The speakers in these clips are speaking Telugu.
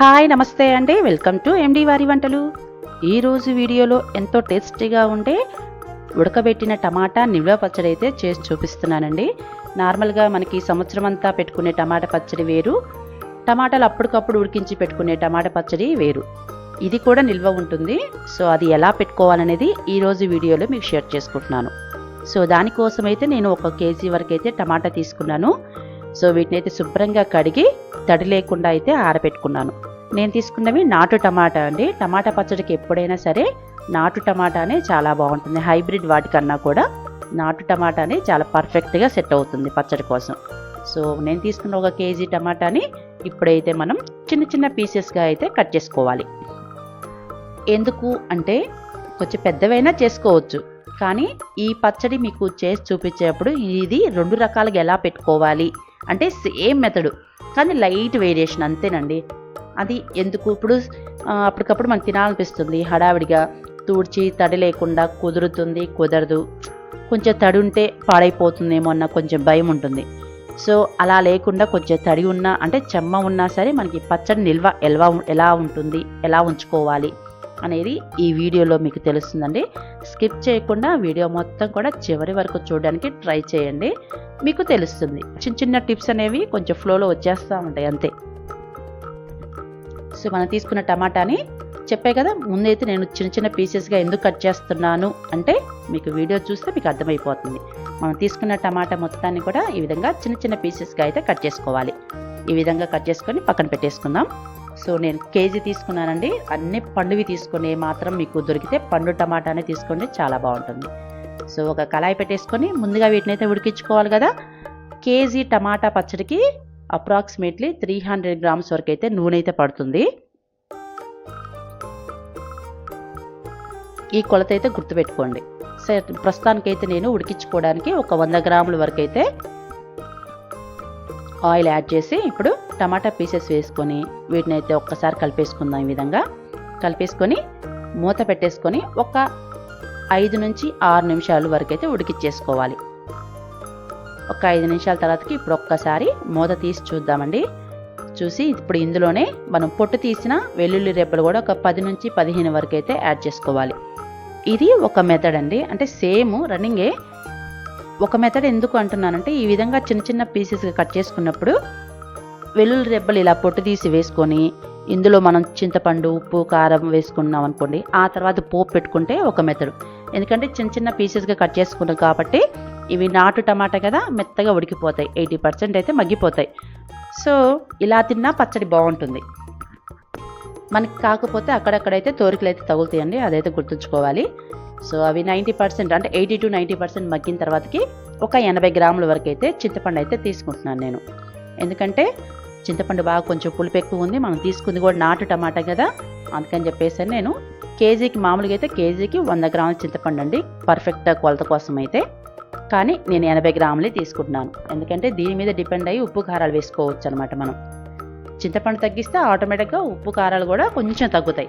హాయ్ నమస్తే అండి. వెల్కమ్ టు ఎండి వారి వంటలు. ఈరోజు వీడియోలో ఎంతో టేస్టీగా ఉండే ఉడకబెట్టిన టమాటా నిల్వ పచ్చడి అయితే చేసి చూపిస్తున్నానండి. నార్మల్గా మనకి సంవత్సరం అంతా పెట్టుకునే టమాటా పచ్చడి వేరు. టమాటాలు అప్పటికప్పుడు ఉడికించి పెట్టుకునే టమాటా పచ్చడి వేరు. ఇది కూడా నిల్వ ఉంటుంది. సో అది ఎలా పెట్టుకోవాలనేది ఈరోజు వీడియోలో మీకు షేర్ చేసుకుంటున్నాను. సో దానికోసం అయితే నేను ఒక కేజీ వరకు అయితే టమాటా తీసుకున్నాను. సో వీటిని అయితే శుభ్రంగా కడిగి తడి లేకుండా అయితే ఆరబెట్టుకున్నాను. నేను తీసుకున్నవి నాటు టమాటా అండి. టమాటా పచ్చడికి ఎప్పుడైనా సరే నాటు టమాటానే చాలా బాగుంటుంది. హైబ్రిడ్ వాటికన్నా కూడా నాటు టమాటానే చాలా పర్ఫెక్ట్గా సెట్ అవుతుంది పచ్చడి కోసం. సో నేను తీసుకున్న ఒక కేజీ టమాటాని ఇప్పుడైతే మనం చిన్న చిన్న పీసెస్గా అయితే కట్ చేసుకోవాలి. ఎందుకు అంటే కొంచెం పెద్దవైనా చేసుకోవచ్చు. కానీ ఈ పచ్చడి మీకు చేసి చూపించేటప్పుడు ఇది రెండు రకాలుగా ఎలా పెట్టుకోవాలి? అంటే సేమ్ మెథడు. కానీ లైట్ వేరియేషన్ అంతేనండి. అది ఎందుకు? ఇప్పుడు అప్పటికప్పుడు మనకు తినాలనిపిస్తుంది. హడావిడిగా తూడ్చి తడి లేకుండా కుదురుతుంది కుదరదు. కొంచెం తడి ఉంటే పాడైపోతుందేమో అన్న కొంచెం భయం ఉంటుంది. సో అలా లేకుండా కొంచెం తడి ఉన్నా అంటే చెమ్మ ఉన్నా సరే మనకి పచ్చడి నిల్వ ఎలా ఎలా ఉంటుంది ఎలా ఉంచుకోవాలి అనేది ఈ వీడియోలో మీకు తెలుస్తుందండి. స్కిప్ చేయకుండా వీడియో మొత్తం కూడా చివరి వరకు చూడడానికి ట్రై చేయండి. మీకు తెలుస్తుంది. చిన్న చిన్న టిప్స్ అనేవి కొంచెం ఫ్లోలో వచ్చేస్తూ ఉంటాయి అంతే. సో మనం తీసుకున్న టమాటాని చెప్పే కదా ముందైతే నేను చిన్న చిన్న పీసెస్గా ఎందుకు కట్ చేస్తున్నాను అంటే మీకు వీడియో చూస్తే మీకు అర్థమైపోతుంది. మనం తీసుకున్న టమాటా మొత్తాన్ని కూడా ఈ విధంగా చిన్న చిన్న పీసెస్గా అయితే కట్ చేసుకోవాలి. ఈ విధంగా కట్ చేసుకొని పక్కన పెట్టేసుకుందాం. సో నేను కేజీ తీసుకున్నానండి. అన్ని పండువి తీసుకొని మాత్రం మీకు దొరికితే పండు టమాటానే తీసుకోండి చాలా బాగుంటుంది. సో ఒక కళాయి పెట్టేసుకొని ముందుగా వీటిని అయితే ఉడికించుకోవాలి కదా. కేజీ టమాటా పచ్చడికి అప్రాక్సిమేట్లీ త్రీ హండ్రెడ్ గ్రామ్స్ వరకు అయితే నూనె అయితే పడుతుంది. ఈ కొలత అయితే గుర్తుపెట్టుకోండి. సరే ప్రస్తుతానికైతే నేను ఉడికించుకోవడానికి ఒక వంద గ్రాముల వరకు అయితే ఆయిల్ యాడ్ చేసి ఇప్పుడు టమాటా పీసెస్ వేసుకొని వీటిని అయితే ఒక్కసారి కలిపేసుకుందాం ఈ విధంగా. కలిపేసుకొని మూత పెట్టేసుకొని ఒక ఐదు నుంచి ఆరు నిమిషాల వరకు అయితే ఉడికిచ్చేసుకోవాలి. ఒక ఐదు నిమిషాల తర్వాతకి ఇప్పుడు ఒక్కసారి మూత తీసి చూద్దామండి. చూసి ఇప్పుడు ఇందులోనే మనం పొట్టు తీసిన వెల్లుల్లి రెబ్బలు కూడా ఒక పది నుంచి పదిహేను వరకు అయితే యాడ్ చేసుకోవాలి. ఇది ఒక మెథడ్ అండి. అంటే సేమ్ రన్నింగే. ఒక మెథడ్ ఎందుకు అంటున్నానంటే ఈ విధంగా చిన్న చిన్న పీసెస్గా కట్ చేసుకున్నప్పుడు వెల్లుల్లి రెబ్బలు ఇలా పొట్టు తీసి వేసుకొని ఇందులో మనం చింతపండు ఉప్పు కారం వేసుకున్నాం అనుకోండి. ఆ తర్వాత పోపు పెట్టుకుంటే ఒక మెతడు ఎందుకంటే చిన్న చిన్న పీసెస్గా కట్ చేసుకున్నాం కాబట్టి ఇవి నాటు టమాటా కదా మెత్తగా ఉడికిపోతాయి. ఎయిటీ పర్సెంట్ అయితే మగ్గిపోతాయి. సో ఇలా తిన్నా పచ్చడి బాగుంటుంది. మనకి కాకపోతే అక్కడక్కడైతే తోరికలు అయితే తగులుతాయండి. అదైతే గుర్తుంచుకోవాలి. సో అవి నైంటీ పర్సెంట్ అంటే ఎయిటీ టు నైంటీ పర్సెంట్ మగ్గిన తర్వాతకి ఒక ఎనభై గ్రాముల వరకు అయితే చింతపండు అయితే తీసుకుంటున్నాను నేను. ఎందుకంటే చింతపండు బాగా కొంచెం పులుపు ఎక్కువ ఉంది మనం తీసుకుంది కూడా నాటు టమాటా కదా. అందుకని చెప్పేసి నేను కేజీకి మామూలుగా అయితే కేజీకి వంద గ్రాముల చింతపండు అండి. పర్ఫెక్ట్ కొలత కోసం అయితే. కానీ నేను ఎనభై గ్రాములే తీసుకుంటున్నాను. ఎందుకంటే దీని మీద డిపెండ్ అయ్యి ఉప్పు కారాలు వేసుకోవచ్చు అనమాట మనం. చింతపండు తగ్గిస్తే ఆటోమేటిక్గా ఉప్పు కారాలు కూడా కొంచెం తగ్గుతాయి.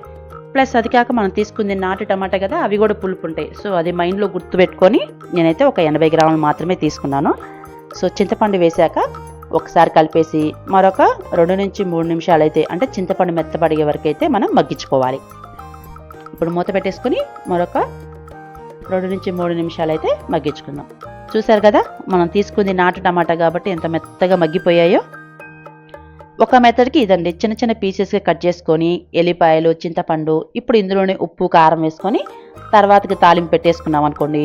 ప్లస్ అది కాక మనం తీసుకుంది నాటు టమాటా కదా అవి కూడా పులుపు ఉంటాయి. సో అది మైండ్లో గుర్తుపెట్టుకొని నేనైతే ఒక ఎనభై గ్రాములు మాత్రమే తీసుకున్నాను. సో చింతపండు వేశాక ఒకసారి కలిపేసి మరొక రెండు నుంచి మూడు నిమిషాలు అయితే అంటే చింతపండు మెత్తపడిగే వరకు అయితే మనం మగ్గించుకోవాలి. ఇప్పుడు మూత పెట్టేసుకుని మరొక రెండు నుంచి మూడు నిమిషాలు అయితే మగ్గించుకుందాం. చూసారు కదా మనం తీసుకుంది నాటు టమాటా కాబట్టి ఎంత మెత్తగా మగ్గిపోయాయో. ఒక మెథడ్కి ఇదండి చిన్న చిన్న పీసెస్గా కట్ చేసుకొని ఎల్లిపాయలు చింతపండు ఇప్పుడు ఇందులోనే ఉప్పు కారం వేసుకొని తర్వాతకి తాలింపు పెట్టేసుకున్నాం అనుకోండి.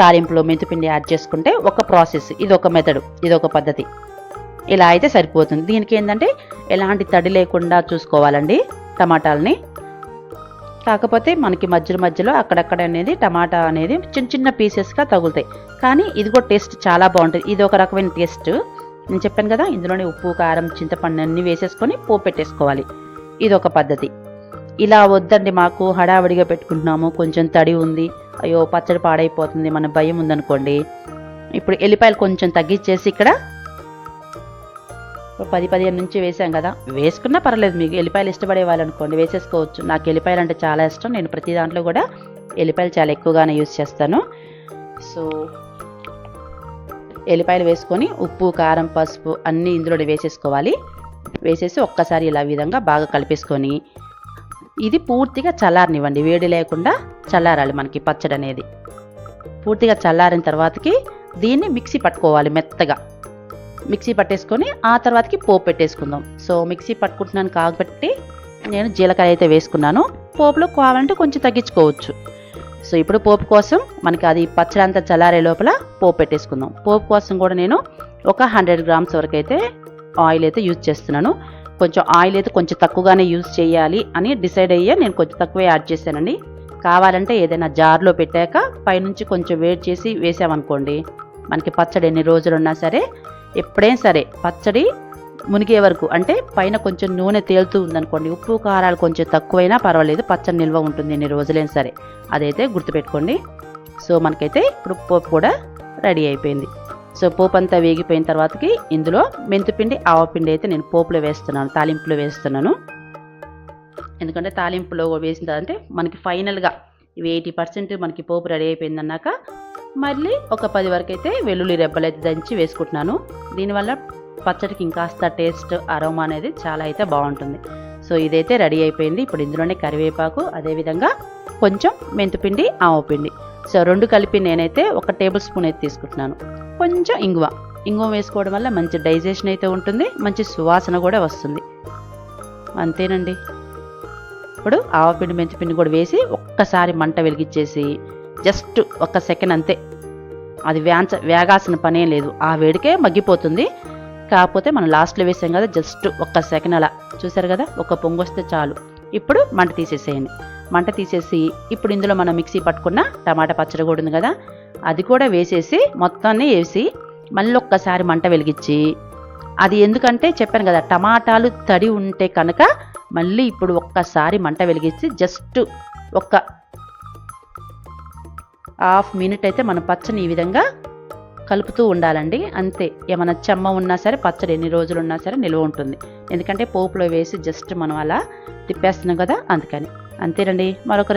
తాలింపులో మెంతిపిండి యాడ్ చేసుకుంటే ఒక ప్రాసెస్ ఇది ఒక మెథడ్ ఇది ఒక పద్ధతి. ఇలా అయితే సరిపోతుంది. దీనికి ఏంటంటే ఎలాంటి తడి లేకుండా చూసుకోవాలండి టమాటాలని. కాకపోతే మనకి మధ్యలో మధ్యలో అక్కడక్కడ అనేది టమాటా అనేది చిన్న చిన్న పీసెస్గా తగులుతాయి. కానీ ఇది కూడా టేస్ట్ చాలా బాగుంటుంది. ఇది ఒక రకమైన టేస్ట్ నేను చెప్పాను కదా ఇందులోనే ఉప్పు కారం చింతపండు అన్ని వేసేసుకొని పోపు పెట్టేసుకోవాలి. ఇది ఒక పద్ధతి. ఇలా వద్దండి మాకు హడావిడిగా పెట్టుకుంటున్నాము. కొంచెం తడి ఉంది. అయ్యో పచ్చడి పాడైపోతుంది. మన భయం ఉందనుకోండి. ఇప్పుడు ఎల్లిపాయలు కొంచెం తగ్గించేసి ఇక్కడ పది పదిహేను నుంచి వేసాం కదా. వేసుకున్నా పర్లేదు మీకు ఎల్లిపాయలు ఇష్టపడే వాళ్ళు అనుకోండి వేసేసుకోవచ్చు. నాకు ఎల్లిపాయలు అంటే చాలా ఇష్టం. నేను ప్రతి దాంట్లో కూడా ఎల్లిపాయలు చాలా ఎక్కువగానే యూస్ చేస్తాను. సో ఎల్లిపాయలు వేసుకొని ఉప్పు కారం పసుపు అన్నీ ఇందులో వేసేసుకోవాలి. వేసేసి ఒక్కసారి ఇలా విధంగా బాగా కలిపేసుకొని ఇది పూర్తిగా చల్లారనివ్వండి. వేడి లేకుండా చల్లారాలి మనకి పచ్చడి అనేది పూర్తిగా చల్లారిన తర్వాతకి దీన్ని మిక్సీ పట్టుకోవాలి మెత్తగా. మిక్సీ పట్టేసుకొని ఆ తర్వాతకి పోపు పెట్టేసుకుందాం. సో మిక్సీ పట్టుకుంటున్నాను కాబట్టి నేను జీలకర్ర అయితే వేసుకున్నాను. పోపులో కావాలంటే కొంచెం తగ్గించుకోవచ్చు. సో ఇప్పుడు పోపు కోసం మనకి అది పచ్చడి అంతా చల్లారే లోపల పోపు పెట్టేసుకుందాం. పోపు కోసం కూడా నేను ఒక హండ్రెడ్ గ్రామ్స్ వరకు అయితే ఆయిల్ అయితే యూజ్ చేస్తున్నాను. కొంచెం ఆయిల్ అయితే కొంచెం తక్కువగానే యూజ్ చేయాలి అని డిసైడ్ అయ్యే నేను కొంచెం తక్కువే యాడ్ చేశానండి. కావాలంటే ఏదైనా జార్లో పెట్టాక పైనుంచి కొంచెం వేడి చేసి వేసామనుకోండి మనకి పచ్చడి ఎన్ని రోజులు ఉన్నా సరే ఎప్పుడైనా సరే పచ్చడి మునిగే వరకు అంటే పైన కొంచెం నూనె తేలుతూ ఉందనుకోండి ఉప్పు కారాలు కొంచెం తక్కువైనా పర్వాలేదు పచ్చడి నిల్వ ఉంటుంది ఎన్ని రోజులైనా సరే. అదైతే గుర్తుపెట్టుకోండి. సో మనకైతే ఇప్పుడు పోపు కూడా రెడీ అయిపోయింది. సో పోపు అంతా వేగిపోయిన తర్వాతకి ఇందులో మెంతిపిండి ఆవపిండి అయితే నేను పోపులో వేస్తున్నాను తాలింపులో వేస్తున్నాను. ఎందుకంటే తాలింపులో వేసిన తర్వాత అంటే మనకి ఫైనల్గా ఇవి ఎయిటీ పర్సెంట్ మనకి పోపు రెడీ అయిపోయిందన్నాక మళ్ళీ ఒక పది వరకు అయితే వెల్లుల్లి రెబ్బలు అయితే దంచి వేసుకుంటున్నాను. దీనివల్ల పచ్చడికి ఇంకాస్త టేస్ట్ అరోమా అనేది చాలా అయితే బాగుంటుంది. సో ఇదైతే రెడీ అయిపోయింది. ఇప్పుడు ఇందులోనే కరివేపాకు అదేవిధంగా కొంచెం మెంతిపిండి ఆవపిండి. సో రెండు కలిపి నేనైతే ఒక టేబుల్ స్పూన్ అయితే తీసుకుంటున్నాను. కొంచెం ఇంగువ. ఇంగువ వేసుకోవడం వల్ల మంచి డైజెషన్ అయితే ఉంటుంది మంచి సువాసన కూడా వస్తుంది. అంతేనండి. ఇప్పుడు ఆవపిండి మెంతిపిండి కూడా వేసి ఒక్కసారి మంట వెలిగించేసి జస్ట్ ఒక సెకండ్ అంతే. అది వేంచ వేగాల్సిన పనే లేదు. ఆ వేడికే మగ్గిపోతుంది. కాకపోతే మనం లాస్ట్లో వేసాం కదా జస్ట్ ఒక్క సెకండ్ అలా. చూసారు కదా? ఒక పొంగు వస్తే చాలు. ఇప్పుడు మంట తీసేసేయండి. మంట తీసేసి ఇప్పుడు ఇందులో మనం మిక్సీ పట్టుకున్న టమాటా పచ్చడి కూడా ఉంది కదా అది కూడా వేసేసి మొత్తాన్ని వేసి మళ్ళీ ఒక్కసారి మంట వెలిగించి అది ఎందుకంటే చెప్పాను కదా టమాటాలు తడి ఉంటే కనుక మళ్ళీ ఇప్పుడు ఒక్కసారి మంట వెలిగించి జస్ట్ ఒక్క హాఫ్ మినిట్ అయితే మన పచ్చని ఈ విధంగా కలుపుతూ ఉండాలండి. అంతే. ఏమైనా చెమ్మ ఉన్నా సరే పచ్చడి ఎన్ని రోజులు ఉన్నా సరే నిల్వ ఉంటుంది. ఎందుకంటే పోపులో వేసి జస్ట్ మనం అలా తిప్పేస్తున్నాం కదా అందుకని. అంతేనండి. మరొక